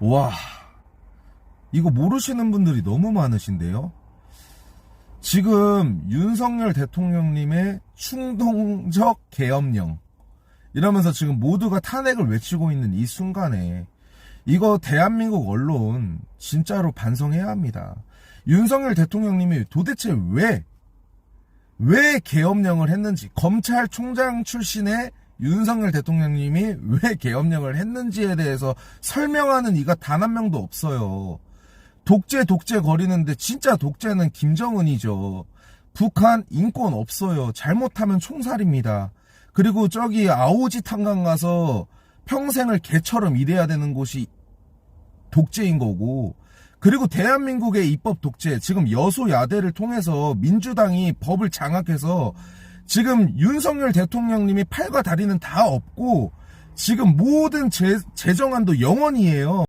와, 이거 모르시는 분들이 너무 많으신데요? 지금 윤석열 대통령님의 충동적 계엄령 이러면서 지금 모두가 탄핵을 외치고 있는 이 순간에 이거 대한민국 언론 진짜로 반성해야 합니다. 윤석열 대통령님이 도대체 왜, 왜 계엄령을 했는지, 검찰총장 출신의 윤석열 대통령님이 왜 계엄령을 했는지에 대해서 설명하는 이가 단 한 명도 없어요. 독재 독재 거리는데 진짜 독재는 김정은이죠. 북한 인권 없어요. 잘못하면 총살입니다. 그리고 저기 아오지 탄강 가서 평생을 개처럼 일해야 되는 곳이 독재인 거고 그리고 대한민국의 입법 독재 지금 여소야대를 통해서 민주당이 법을 장악해서 지금 윤석열 대통령님이 팔과 다리는 다 없고 지금 모든 재, 재정안도 영원이에요.